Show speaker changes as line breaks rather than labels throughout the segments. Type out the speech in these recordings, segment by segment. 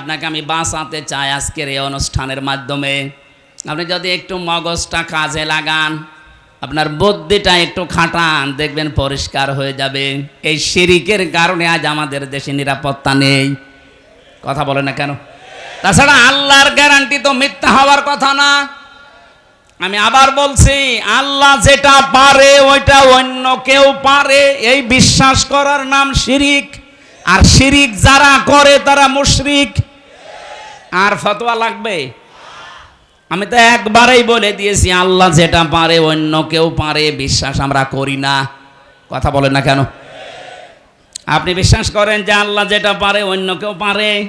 আপনাকে আমি বাঁচাতে চাই আজকের এই অনুষ্ঠানের মাধ্যমে। আপনি যদি একটু মগজটা কাজে লাগান, আপনার বুদ্ধিটা একটু খাটান, দেখবেন পরিষ্কার হয়ে যাবে। এই শিরিকের কারণে আজ আমাদের দেশে নিরাপত্তা নেই। কথা বলে না কেন? তাছাড়া আল্লাহর গ্যারান্টি তো মিথ্যা হওয়ার কথা না। আমি আবার বলছি, আল্লাহ যেটা পারে, ওইটা অন্য কেউ পারে। এই বিশ্বাস করার নাম শিরিক। আর শিরিক যারা করে, তারা মুশরিক। আর ফতোয়া লাগবে? আমি তো একবারেই বলে দিয়েছি, আল্লাহ যেটা পারে অন্য কেউ পারে, বিশ্বাস আমরা করি না। কথা বলেন না কেন? আপনি বিশ্বাস করেন যে আল্লাহ যেটা পারে অন্য কেউ পারে?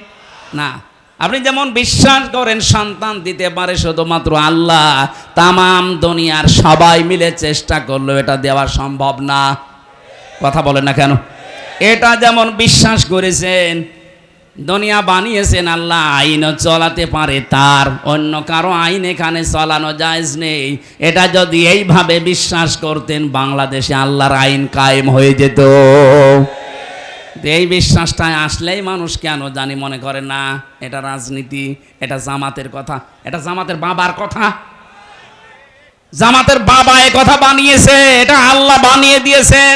না। আপনি যেমন বিশ্বাস করেন, সন্তান দিতে পারে শুধুমাত্র আল্লাহ, তামাম দুনিয়ার সবাই মিলে চেষ্টা করলেও এটা দেওয়া সম্ভব না। কথা বলেন না কেন? এটা যেমন বিশ্বাস করেছেন দুনিয়া বানিয়েছেন আল্লাহ আইনও চলাতে পারে তার। অন্য কারও আইন এখানে চলানো জায়জ নেই। এটা যদি এইভাবে বিশ্বাস করতেন, বাংলাদেশে আল্লাহর আইন কায়েম হয়ে যেত। এই বিশ্বাসটা আসলেই মানুষ কেন জানি মনে করে না, এটা রাজনীতি, এটা জামাতের কথা, এটা জামাতের বাবার কথা। জামাতের বাবা এ কথা বানিয়েছে, এটা আল্লাহ বানিয়ে দিয়েছেন।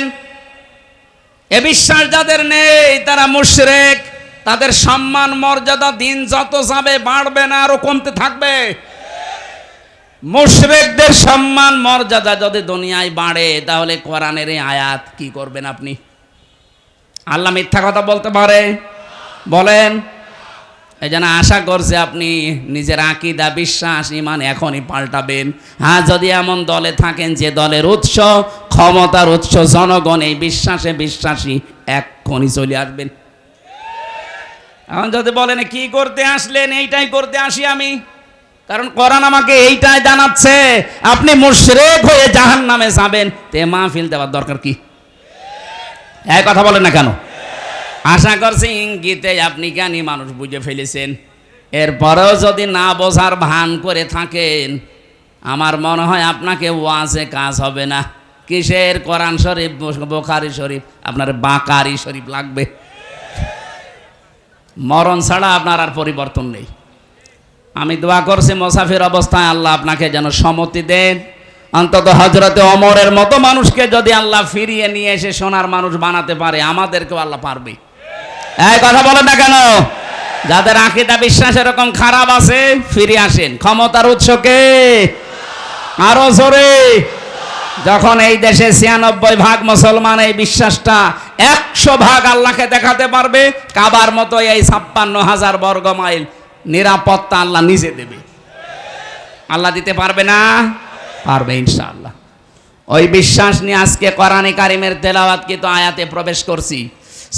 এ বিশ্বাস যাদের নেই, তারা মুশরেক। তাদের সম্মান, মর্যাদা দিন যত যাবে, বাড়বে না, আরও কমতে থাকবে। মুশরেকদের সম্মান, মর্যাদা যদি দুনিয়ায় বাড়ে, তাহলে কোরআনের এই আয়াত কি করবেন আপনি? আল্লাহ মিথ্যা কথা বলতে পারে? বলেন। এই জন্য আশা করছে আপনি নিজের আকিদা, বিশ্বাস, ইমান এখনই পাল্টাবেন। হ্যাঁ যদি এমন দলে থাকেন যে দলের উৎস, ক্ষমতার উৎস, জনগণ এই বিশ্বাসে, বিশ্বাসী এক্ষণই চলে আসবেন। এখন যদি বলেন, কি করতে আসলেন? এইটাই করতে আসি আমি। কারণ কোরআন আমাকে এইটাই জানাচ্ছে, আপনি মুশরেক হয়ে জাহান নামে যাবেন। তে মাহফিল দেওয়ার দরকার কি? এক কথা বলেন না কেন? আশা করছি ইঙ্গিতে আপনি জ্ঞানী মানুষ বুঝে ফেলেছেন। এরপরেও যদি না বোঝার ভান করে থাকেন, আমার মনে হয় আপনাকে ওয়াজে কাজ হবে না। কিসের কোরআন শরীফ, বোখারি শরীফ? আপনার বাকারি শরীফ লাগবে। মরণ ছাড়া আপনার আর পরিবর্তন নেই। আমি দোয়া করছি মোসাফির অবস্থায় আল্লাহ আপনাকে যেন সম্মতি দেন। অন্তত হজরতে অমরের মতো মানুষকে যদি আল্লাহ ফিরিয়ে নিয়ে এসে সোনার মানুষ বানাতে পারে, আমাদেরকেও আল্লাহ পারবে। এই কথা বলেন না কেন? যাদের আকিদা বিশ্বাস এরকম খারাপ আছে, ফিরে আসেন। ক্ষমতার উৎসকে আরও জোরে। যখন এই দেশে ছিয়ানব্বই ভাগ মুসলমান এই বিশ্বাসটা একশো ভাগ আল্লাহকে দেখাতে পারবে, কাবার মতো এই ছাপ্পান্ন হাজার বর্গ মাইল। নিরাপত্তা আল্লাহ নিজে দেবে। আল্লাহ দিতে পারবে না? পারবে ইনশাআল্লাহ। ওই বিশ্বাস নিয়ে আজকে কোরআনে কারিমের তেলাওয়াত কিন্তু আয়াতে প্রবেশ করছি।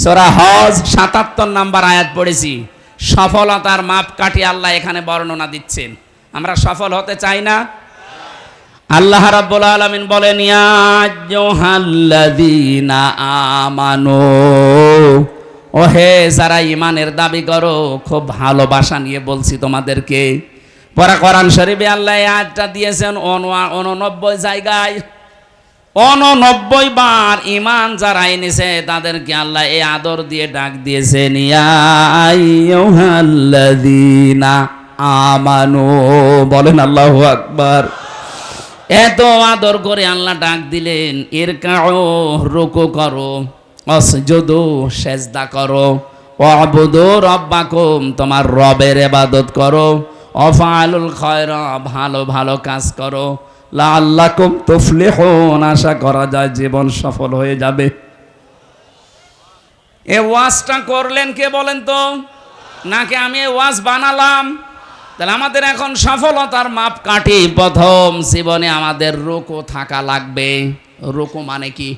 সোরা হজ সাতাত্তর নাম্বার আয়াত পড়েছি। সফলতার মাপ কাটি আল্লাহ এখানে বর্ণনা দিচ্ছেন। আমরা সফল হতে চাই না আল্লাহ রাব্বুল আলামিন বলেন, ইয়া আইয়ুহাল্লাযীনা আমানু। ও হে যারা ইমানের দাবি করো, খুব ভালোবাসা নিয়ে বলছি তোমাদেরকে। পরা কোরআন শরীফে আল্লাহ আয়াতটা দিয়েছেন অননব্বই জায়গায়। অননব্বই বার ইমান যারা এনেছে, তাদেরকে আল্লাহ এই আদর দিয়ে ডাক দিয়েছেন, ইয়া আইয়ুহাল্লাযীনা আমানু। বলেন আল্লাহু আকবার। এত আদর করে আল্লাহ ডাক দিলেন এর কাও রুকু করো, অসজদু, সেজদা করো অবুদু রব্বাকুম, তোমার রবের এবাদত করো অফালুল খয়র, ভালো ভালো কাজ করো লাল্লাকুম তুফলিহুন আশা করা যায় জীবন সফল হয়ে যাবে। এ ওয়াজটা করলেন কে বলেন তো? নাকি আমি ওয়াজ বানালাম? তাহলে আমাদের এখন সফলতার মাপ কাটি প্রথম জীবনে আমাদের রুকু থাকা লাগবে। রুকু মানে কি?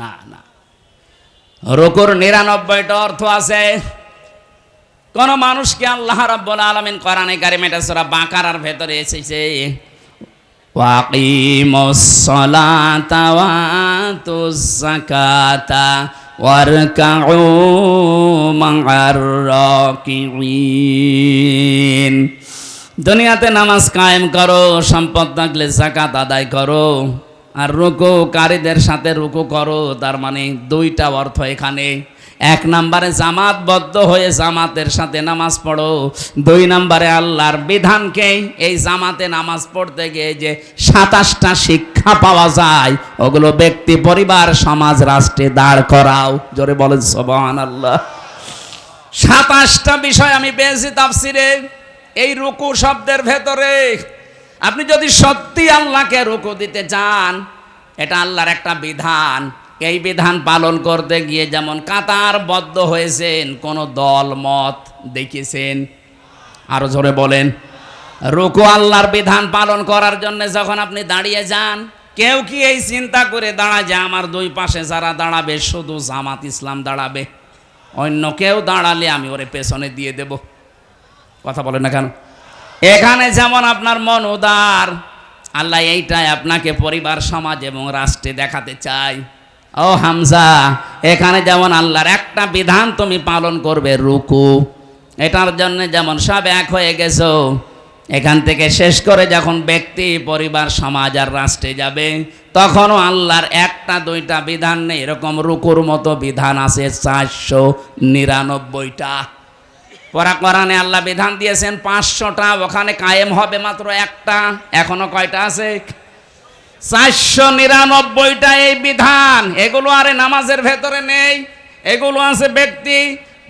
না না। রুকুর নিরানব্বইটা অর্থ আছে। কোন মানুষকে আল্লাহ রাব্বুল আলামিন কোরআনে কারিমে এটা সূরা বাকারার ভেতরে এসেছে, ওয়াকিমুস সালাতা ওয়া আতুজ দুনিয়াতে নামাজ কায়েম করো, সম্পদ থাকলে জাকাত আদায় করো, আর রুকু কারীদের সাথে রুকু করো, তার মানে দুইটা অর্থ এখানে। এক নম্বরে জামাতবদ্ধ হয়ে জামাতের সাথে নামাজ পড়ো। দুই নম্বরে আল্লাহর বিধানকে এই জামাতে নামাজ পড়তে গিয়ে যে সাতাশটা শিক্ষা পাওয়া যায়, ওগুলো ব্যক্তি, পরিবার, সমাজ, রাষ্ট্রে দাঁড় করাও। জোরে বলেন সবান আল্লাহ সাতাশটা বিষয় আমি পেয়েছি তাফসিরে। এই রুকু শব্দের ভেতরে আপনি যদি সত্যি আল্লাহকে রুকু দিতে চান, এটা আল্লাহর একটা বিধান। এই বিধান পালন করতে গিয়ে যেমন কাতার বদ্ধ হয়েছেন, কোন দল, মত দেখিয়েছেন আরও জোরে বলেন। রুকু আল্লাহর বিধান পালন করার জন্য যখন আপনি দাঁড়িয়ে যান, কেউ কি এই চিন্তা করে দাঁড়ায় যে আমার দুই পাশে যারা দাঁড়াবে, শুধু জামাত ইসলাম দাঁড়াবে? অন্য কেউ দাঁড়ালে আমি ওরে পেছনে দিয়ে দেব। কথা বলেন না কেন? এখানে যেমন আপনার মন উদার, আল্লাহ এইটাই আপনাকে পরিবার, সমাজ এবং রাষ্ট্রে দেখাতে চাই ও হামজা, এখানে যেমন আল্লাহর একটা বিধান তুমি পালন করবে, রুকু। এটার জন্য যেমন সব এক হয়ে গেছো, এখান থেকে শেষ করে যখন ব্যক্তি, পরিবার, সমাজ আর রাষ্ট্রে যাবে, তখনও আল্লাহর একটা, দুইটা বিধান নেই, এরকম রুকুর মতো বিধান আছে চারশো নিরানব্বইটা। পরা কোরআনে আল্লাহ বিধান দিয়েছেন পাঁচশোটা, ওখানে কায়েম হবে মাত্র একটা, এখনও কয়টা আছে? চারশো নিরানব্বইটা এই বিধান, এগুলো আরে নামাজের ভেতরে নেই। এগুলো আছে ব্যক্তি,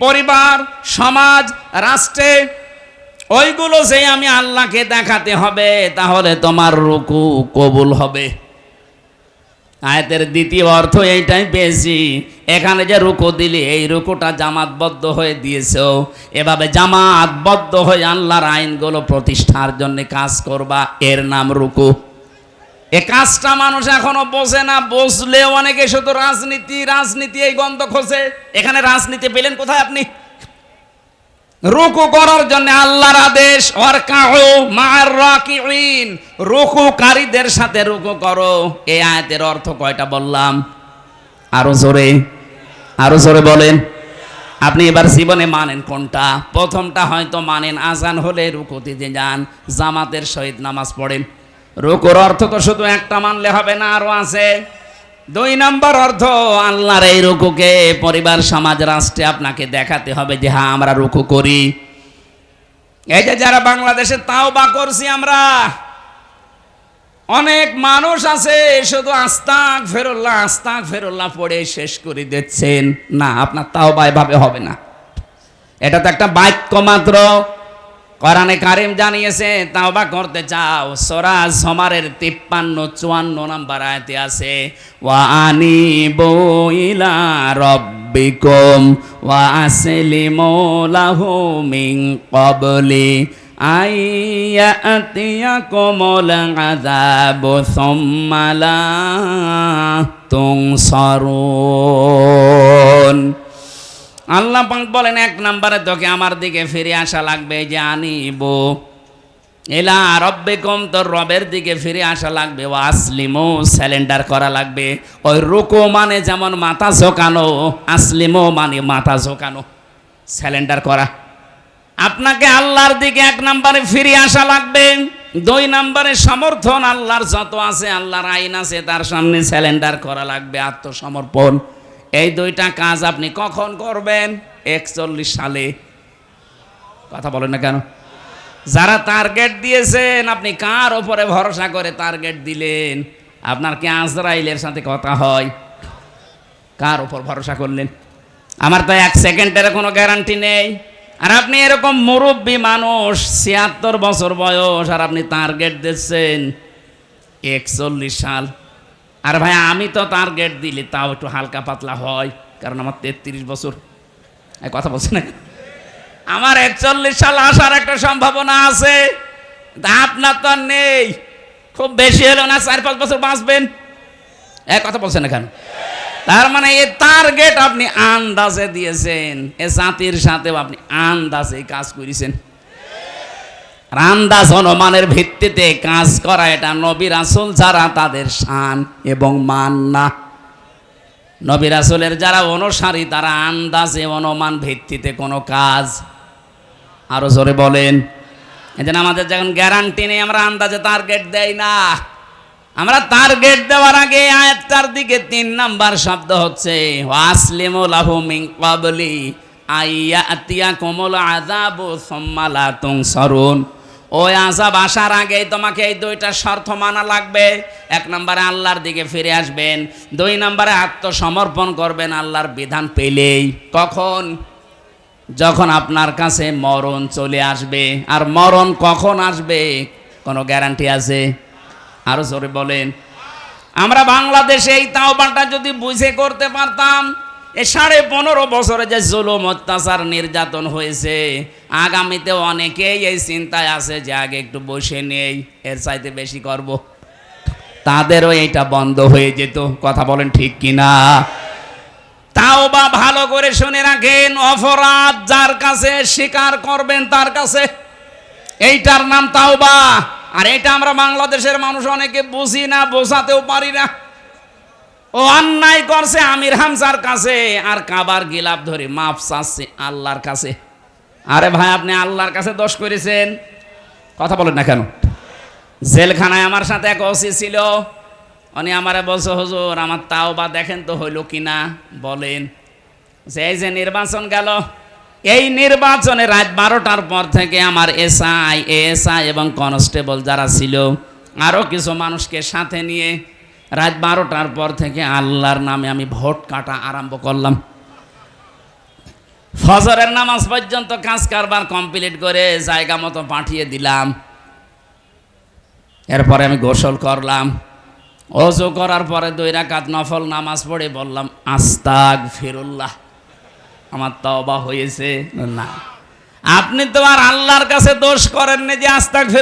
পরিবার, সমাজ, রাষ্ট্রে। ওইগুলো যে আমি আল্লাহকে দেখাতে হবে, তাহলে তোমার রুকু কবুল হবে। আয়াতের দ্বিতীয় অর্থ এইটাই পেয়েছি, এখানে যে রুকু দিলি, এই রুকুটা জামাতবদ্ধ হয়ে দিয়েছ। এভাবে জামাতবদ্ধ হয়ে আল্লাহর আইনগুলো প্রতিষ্ঠার জন্য কাজ করবা, এর নাম রুকু। এ কাজটা মানুষ এখনও বোঝে না বসলেও অনেকে শুধু রাজনীতি রাজনীতি এই গন্ধ খোঁজে। এখানে রাজনীতি পেলেন কোথায় আপনি? রুকু করার জন্য আল্লাহর আদেশ রুকুকারীদের সাথে রুকু করো। এই আয়াতের অর্থ কয়টা বললাম? আরও জোরে আরও জোরে বলেন। আপনি এবার জীবনে মানেন কোনটা? প্রথমটা হয়তো মানেন আজান হলে রুকু দিতে যান, জামাতের সহিত নামাজ পড়েন। রুকুর অর্থ তো শুধু একটা মানলে হবে না, আরও আছে। দুই নম্বর অর্থ, আল্লাহর এই রুকুকে পরিবার, সমাজ, রাষ্ট্রে আপনাকে দেখাতে হবে যে হ্যাঁ আমরা রুকু করি। এই যে যারা বাংলাদেশে তাও বা করছি আমরা, অনেক মানুষ আছে, শুধু আস্তাক ফেরুল্লাহ আস্তাক ফেরুল্লাহ পড়ে শেষ করে দিচ্ছেন। না, আপনার তাও বা এভাবে হবে না। এটা তো একটা বাক্য মাত্র। কোরআনে কারিম জানিয়েছে, তাওবা করতে চাও। সোরা সমারের তিপ্পান্ন, চুয়ান্ন নাম্বার আয়তে আছে ওয়া আনি বইলা রব্বিকুম ওয়া আসলিমু লাহু মিন ক্বাবলি আইয়াতিয়াকুমুল আযাবু সুম্মা লা তুনসারুন। আল্লাহ পাক বলেন, এক নম্বরে তোকে আমার দিকে ফিরে আসা লাগবে যে আনিব। এলা রব্বে কম তোর রবের দিকে ফিরে আসা লাগবে ও আসলিমও স্যালেন্ডার করা লাগবে। ওই রুকো মানে যেমন মাথা ঝোকানো আসলিমও মানে মাথা ঝোকানো স্যালেন্ডার করা। আপনাকে আল্লাহর দিকে এক নম্বরে ফিরে আসা লাগবে, দুই নম্বরে সমর্থন, আল্লাহর যত আছে, আল্লাহর আইন আছে, তার সামনে স্যালেন্ডার করা লাগবে, আত্মসমর্পণ। এই দুইটা কাজ আপনি কখন করবেন? একচল্লিশ সালে। কথা বলেন না কেন? যারা টার্গেট দিয়েছেন, আপনি কার ওপরে ভরসা করে টার্গেট দিলেন? আপনার কি আজরাইলের সাথে কথা হয়? কার ওপর ভরসা করলেন? আমার তো এক সেকেন্ডের কোনো গ্যারান্টি নেই। আর আপনি এরকম মুরব্বী মানুষ, ছিয়াত্তর বছর বয়স, আর আপনি টার্গেট দিচ্ছেন একচল্লিশ সাল। আর ভাই, আমি তো টার্গেট দিলে, তাও একটু হালকা পাতলা হয়, কারণ আমার তেত্রিশ বছর। কথা বলছে না। আমার একচল্লিশ সাল আসার একটা সম্ভাবনা আছে আপনার তো নেই। খুব বেশি হলো না, চার পাঁচ বছর বাঁচবেন। এক কথা বলছেন না কেন? তার মানে এ টার্গেট আপনি আন্দাজে দিয়েছেন, এ জাতির সাথেও আপনি আন্দাজে কাজ করেছেন। আন্দাজ অনুমানের ভিত্তিতে কাজ করা এটা নবী রাসুল যারা তাদের শান এবং মান না। নবী রাসুলের যারা অনুসারী তারা আন্দাজে অনুমান ভিত্তিতে কোনো কাজ। আরও জোরে বলেন। এই জন্য আমাদের যখন গ্যারান্টি নেই, আমরা আন্দাজে টার্গেট দেই না। আমরা টার্গেট দেওয়ার আগে আয়াতটার দিকে তিন নাম্বার শব্দ হচ্ছে, ওয়াসলিমু লাহু মিন ক্বাবলি আইয়া আতিয়া কোমল আযাবু সুম্মা লা তুনসারুন। ওই আযাব আসার আগেই তোমাকে এই দুইটা শর্ত মানা লাগবে। এক নম্বরে আল্লাহর দিকে ফিরে আসবেন, দুই নম্বরে আত্মসমর্পণ করবেন আল্লাহর বিধান পেলেই। কখন? যখন আপনার কাছে মরণ চলে আসবে। আর মরণ কখন আসবে? কোনো গ্যারান্টি আছে? আরও জোরে বলেন। আমরা বাংলাদেশে এই তাওবাটা যদি বুঝে করতে পারতাম এ সাড়ে পনেরো বছরে যে জুলুম অত্যাচার নির্যাতন হয়েছে, আগামীতে অনেকেই এই চিন্তায় আছে যে আগে একটু বসে নেই, এর চাইতে বেশি করব। তাদেরও এইটা বন্ধ হয়ে যেত, কথা বলেন ঠিক কিনা? তাও বা ভালো করে শুনে রাখেন, অপরাধ যার কাছে স্বীকার করবেন তার কাছে। এইটার নাম তাও বা আর এটা আমরা বাংলাদেশের মানুষ অনেকে বুঝি না, বোঝাতেও পারি না। ও অন্যায় করছে আমির হামজার কাছে, আর কাবার গিলাপ ধরে মাফ চাচ্ছে আল্লাহর কাছে। আরে ভাই, আপনি আল্লাহর কাছে দোষ করেছেন। কথা বলেন না কেন? জেলখানায় আমার সাথে এক ওসি ছিল। উনি আমারে বলছে, হুজুর, আমার তাও বা দেখেন তো হইল কিনা? বলেন, যে এই যে নির্বাচন গেল, এই নির্বাচনে রাত বারোটার পর থেকে আমার এসআই, এএসআই এবং কনস্টেবল যারা ছিল আরও কিছু মানুষকে সাথে নিয়ে রাত বারোটার পর থেকে আল্লাহর নামে আমি ভোট কাটা আরম্ভ করলাম। ফজরের নামাজ পর্যন্ত কাজ কারবার কমপ্লিট করে জায়গা মতো পাঠিয়ে দিলাম। এরপরে আমি গোসল করলাম। অজু করার পরে দুই রাকাত নফল নামাজ পড়ে বললাম আস্তাক ফিরুল্লাহ আমার তওবা হয়েছে। না। আপনি তো আর আল্লাহর কাছে দোষ করেননি যে আস্তাক ফির